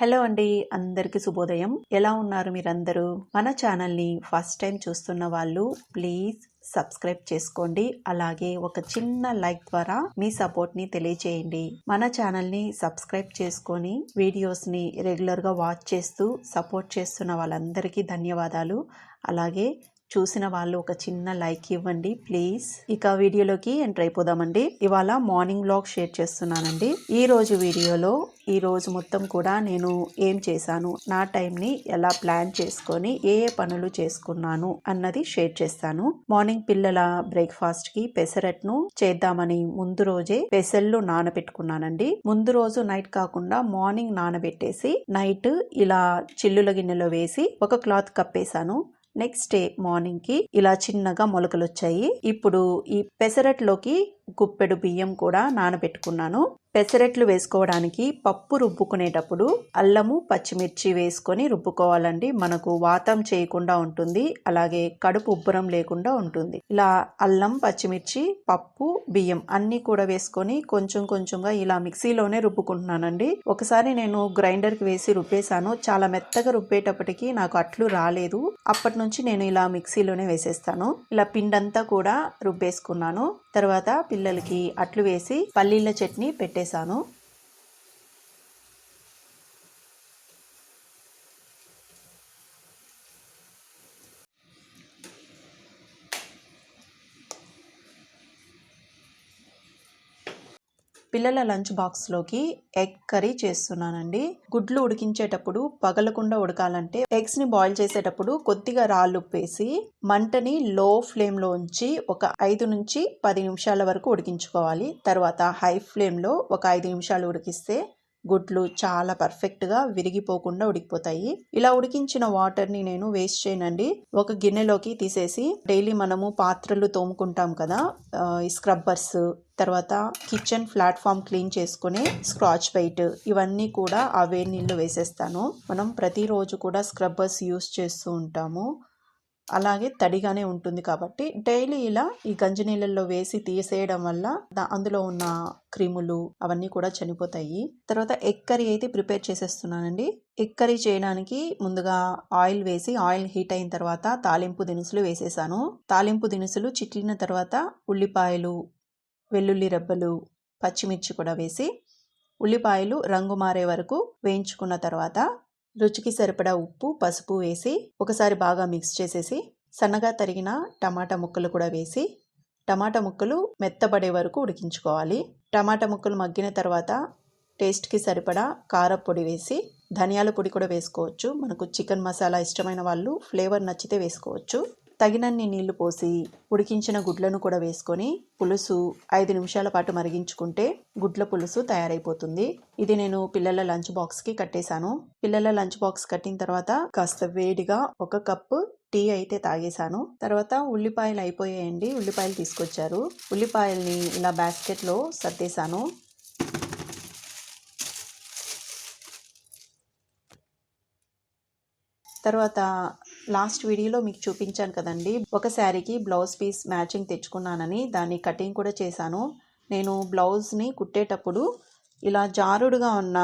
Hello అండి అందరికీ శుభోదయం. ఎలా ఉన్నారు మీరందరూ? మన ఛానల్ని ఫస్ట్ టైం చూస్తున్న వాళ్ళు ప్లీజ్ సబ్స్క్రైబ్ చేసుకోండి. అలాగే ఒక చిన్న లైక్ ద్వారా మీ సపోర్ట్ని తెలియచేయండి. మన ఛానల్ని సబ్స్క్రైబ్ చేసుకొని వీడియోస్ని రెగ్యులర్గా వాచ్ చేస్తూ సపోర్ట్ చేస్తున్న వాళ్ళందరికీ ధన్యవాదాలు. అలాగే చూసిన వాళ్ళు ఒక చిన్న లైక్ ఇవ్వండి ప్లీజ్. ఇక వీడియోలోకి ఎంటర్ అయిపోదామండి. ఇవాళ మార్నింగ్ బ్లాగ్ షేర్ చేస్తున్నానండి. ఈ రోజు వీడియోలో ఈ రోజు మొత్తం కూడా నేను ఏం చేశాను నా టైంని ఎలా ప్లాన్ చేసుకొని ఏ ఏ పనులు చేసుకున్నాను అన్నది షేర్ చేస్తాను. మార్నింగ్ పిల్లల బ్రేక్ఫాస్ట్కి పెసరట్ను చేద్దామని ముందు రోజే పెసళ్ళు నానబెట్టుకున్నానండి. ముందు రోజు నైట్ కాకుండా మార్నింగ్ నానబెట్టేసి నైట్ ఇలా చిల్లుల గిన్నెలో వేసి ఒక క్లాత్ కప్పేశాను. నెక్స్ట్ డే మార్నింగ్కి ఇలా చిన్నగా మొలకలు వచ్చాయి ఇప్పుడు ఈ పెసరట్లోకి గుప్పెడు బియ్యం కూడా నానబెట్టుకున్నాను. పెసరెట్లు వేసుకోవడానికి పప్పు రుబ్బుకునేటప్పుడు అల్లము పచ్చిమిర్చి వేసుకొని రుబ్బుకోవాలండి. మనకు వాతం చేయకుండా ఉంటుంది. అలాగే కడుపు ఉబ్బరం లేకుండా ఉంటుంది. ఇలా అల్లం పచ్చిమిర్చి పప్పు బియ్యం అన్ని కూడా వేసుకొని కొంచెం కొంచెంగా ఇలా మిక్సీలోనే రుబ్బుకుంటున్నానండి. ఒకసారి నేను గ్రైండర్కి వేసి రుబ్బేశాను. చాలా మెత్తగా రుబ్బేటప్పటికి నాకు అట్లు రాలేదు. అప్పటి నుంచి నేను ఇలా మిక్సీలోనే వేసేస్తాను. ఇలా పిండంతా కూడా రుబ్బేసుకున్నాను. తర్వాత పిల్లలకి అట్లు వేసి పల్లీల చట్నీ పెట్టేశాను. పిల్లల లంచ్ బాక్స్లోకి ఎగ్ కర్రీ చేస్తున్నానండి. గుడ్లు ఉడికించేటప్పుడు పగలకుండా ఉడకాలంటే ఎగ్స్ని బాయిల్ చేసేటప్పుడు కొద్దిగా రాళ్ళు వేసి మంటని లో ఫ్లేమ్లో ఉంచి ఒక ఐదు నుంచి పది నిమిషాల వరకు ఉడికించుకోవాలి. తర్వాత హై ఫ్లేమ్లో ఒక ఐదు నిమిషాలు ఉడికిస్తే గుడ్లు చాలా పర్ఫెక్ట్గా విరిగిపోకుండా ఉడికిపోతాయి. ఇలా ఉడికించిన వాటర్ని నేను వేస్ట్ చేయనండి. ఒక గిన్నెలోకి తీసేసి డైలీ మనము పాత్రలు తోముకుంటాం కదా స్క్రబ్బర్స్ తర్వాత కిచెన్ ప్లాట్ఫామ్ క్లీన్ చేసుకునే స్క్రాచ్ బైట్ ఇవన్నీ కూడా ఆ వేడి నీళ్ళు వేసేస్తాను. మనం ప్రతిరోజు కూడా స్క్రబ్బర్స్ యూస్ చేస్తూ ఉంటాము. అలాగే తడిగానే ఉంటుంది కాబట్టి డైలీ ఇలా ఈ గంజి నీళ్ళల్లో వేసి తీసేయడం వల్ల అందులో ఉన్న క్రిములు అవన్నీ కూడా చనిపోతాయి. తర్వాత ఎగ్ కర్రీ అయితే ప్రిపేర్ చేసేస్తున్నానండి ఎగ్ కర్రీ చేయడానికి ముందుగా ఆయిల్ వేసి ఆయిల్ హీట్ అయిన తర్వాత తాలింపు దినుసులు వేసేసాను. తాలింపు దినుసులు చిట్లిన తర్వాత ఉల్లిపాయలు వెల్లుల్లి రెబ్బలు పచ్చిమిర్చి కూడా వేసి ఉల్లిపాయలు రంగు మారే వరకు వేయించుకున్న తర్వాత రుచికి సరిపడా ఉప్పు పసుపు వేసి ఒకసారి బాగా మిక్స్ చేసేసి సన్నగా తరిగిన టమాటా ముక్కలు కూడా వేసి టమాటా ముక్కలు మెత్తబడే వరకు ఉడికించుకోవాలి. టమాటా ముక్కలు మగ్గిన తర్వాత టేస్ట్కి సరిపడా కారపొడి వేసి ధనియాల పొడి కూడా వేసుకోవచ్చు. మనకు చికెన్ మసాలా ఇష్టమైన వాళ్ళు ఫ్లేవర్ నచ్చితే వేసుకోవచ్చు. తగినన్ని నీళ్ళు పోసి ఉడికించిన గుడ్లను కూడా వేసుకొని పులుసు ఐదు నిమిషాల పాటు మరిగించుకుంటే గుడ్ల పులుసు తయారైపోతుంది. ఇది నేను పిల్లల లంచ్ బాక్స్కి కట్టేశాను. పిల్లల లంచ్ బాక్స్ కట్టిన తర్వాత కాస్త వేడిగా ఒక కప్పు టీ అయితే తాగేశాను. తర్వాత ఉల్లిపాయలు అయిపోయాయండి. ఉల్లిపాయలు తీసుకొచ్చారు. ఉల్లిపాయల్ని ఇలా బాస్కెట్లో సర్దేశాను. తర్వాత లాస్ట్ వీడియోలో మీకు చూపించాను కదండి. ఒక శారీకి బ్లౌజ్ పీస్ మ్యాచింగ్ తెచ్చుకున్నానని దాన్ని కటింగ్ కూడా చేశాను. నేను బ్లౌజ్ని కుట్టేటప్పుడు ఇలా జారుడుగా ఉన్న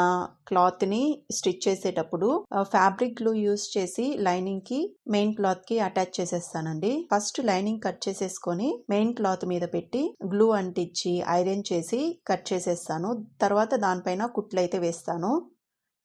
క్లాత్ని స్టిచ్ చేసేటప్పుడు ఫ్యాబ్రిక్ గ్లూ యూస్ చేసి లైనింగ్కి మెయిన్ క్లాత్కి అటాచ్ చేసేస్తానండి. ఫస్ట్ లైనింగ్ కట్ చేసేసుకొని మెయిన్ క్లాత్ మీద పెట్టి గ్లూ అంటించి ఐరన్ చేసి కట్ చేసేస్తాను. తర్వాత దానిపైన కుట్లు అయితే వేస్తాను.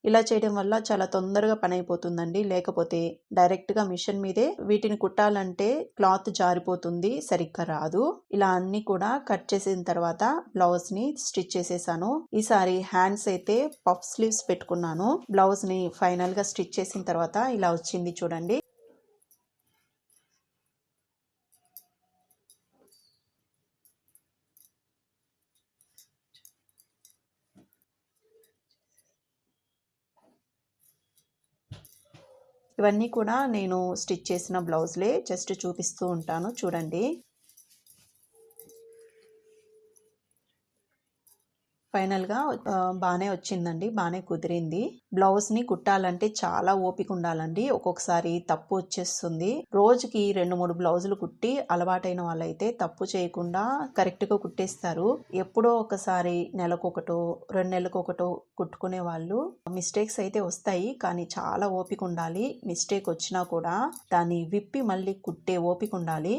ఇలా చేయడం వల్ల చాలా తొందరగా పని అయిపోతుందండి లేకపోతే డైరెక్ట్గా మిషన్ మీదే వీటిని కుట్టాలంటే క్లాత్ జారిపోతుంది సరిగ్గా రాదు. ఇలా అన్ని కూడా కట్ చేసిన తర్వాత బ్లౌజ్ని స్టిచ్ చేసేసాను. ఈసారి హ్యాండ్స్ అయితే పఫ్ స్లీవ్స్ పెట్టుకున్నాను. బ్లౌజ్ని ఫైనల్గా స్టిచ్ చేసిన తర్వాత ఇలా వచ్చింది చూడండి. ఇవన్నీ కూడా నేను స్టిచ్ చేసిన బ్లౌజ్లే జస్ట్ చూపిస్తూ ఉంటాను. చూడండి. ఫైనల్గా బాగానే వచ్చిందండి. బాగానే కుదిరింది. బ్లౌజ్ని కుట్టాలంటే చాలా ఓపిక ఉండాలండి. ఒక్కొక్కసారి తప్పు వచ్చేస్తుంది. రోజుకి రెండు మూడు బ్లౌజులు కుట్టి అలవాటైన వాళ్ళైతే తప్పు చేయకుండా కరెక్ట్గా కుట్టేస్తారు. ఎప్పుడో ఒకసారి నెలకొకటో రెండు నెలలకొకటో కుట్టుకునే వాళ్ళు మిస్టేక్స్ అయితే వస్తాయి. కానీ చాలా ఓపిక ఉండాలి. మిస్టేక్ వచ్చినా కూడా దాన్ని విప్పి మళ్ళీ కుట్టే ఓపిక ఉండాలి.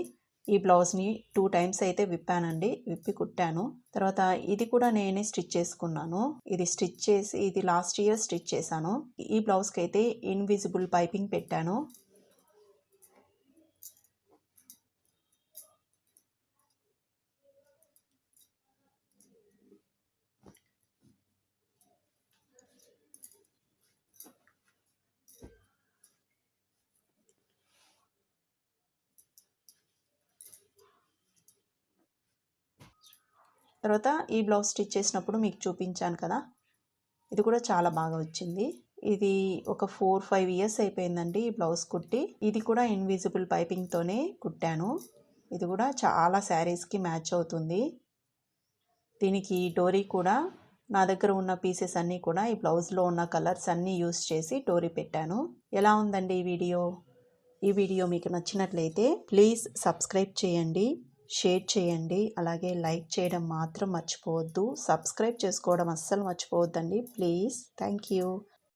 ఈ బ్లౌజ్ని టూ టైమ్స్ అయితే విప్పానండి. విప్పి కుట్టాను. తర్వాత ఇది కూడా నేనే స్టిచ్ చేసుకున్నాను. ఇది స్టిచ్ చేసి ఇది లాస్ట్ ఇయర్ స్టిచ్ చేశాను. ఈ బ్లౌజ్కి అయితే ఇన్విజిబుల్ పైపింగ్ పెట్టాను. తర్వాత ఈ బ్లౌజ్ స్టిచ్ చేసినప్పుడు మీకు చూపించాను కదా. ఇది కూడా చాలా బాగా వచ్చింది. ఇది ఒక ఫోర్ ఫైవ్ ఇయర్స్ అయిపోయిందండి ఈ బ్లౌజ్ కుట్టి. ఇది కూడా ఇన్విజిబుల్ పైపింగ్తోనే కుట్టాను. ఇది కూడా చాలా శారీస్కి మ్యాచ్ అవుతుంది. దీనికి డోరీ కూడా నా దగ్గర ఉన్న పీసెస్ అన్నీ కూడా ఈ బ్లౌజ్లో ఉన్న కలర్స్ అన్నీ యూస్ చేసి డోరీ పెట్టాను. ఎలా ఉందండి ఈ వీడియో? ఈ వీడియో మీకు నచ్చినట్లయితే ప్లీజ్ సబ్స్క్రైబ్ చేయండి. షేర్ చేయండి. అలాగే లైక్ చేయడం మాత్రం మర్చిపోవద్దు. సబ్స్క్రైబ్ చేసుకోవడం అస్సలు మర్చిపోవద్దండి. ప్లీజ్. Thank you.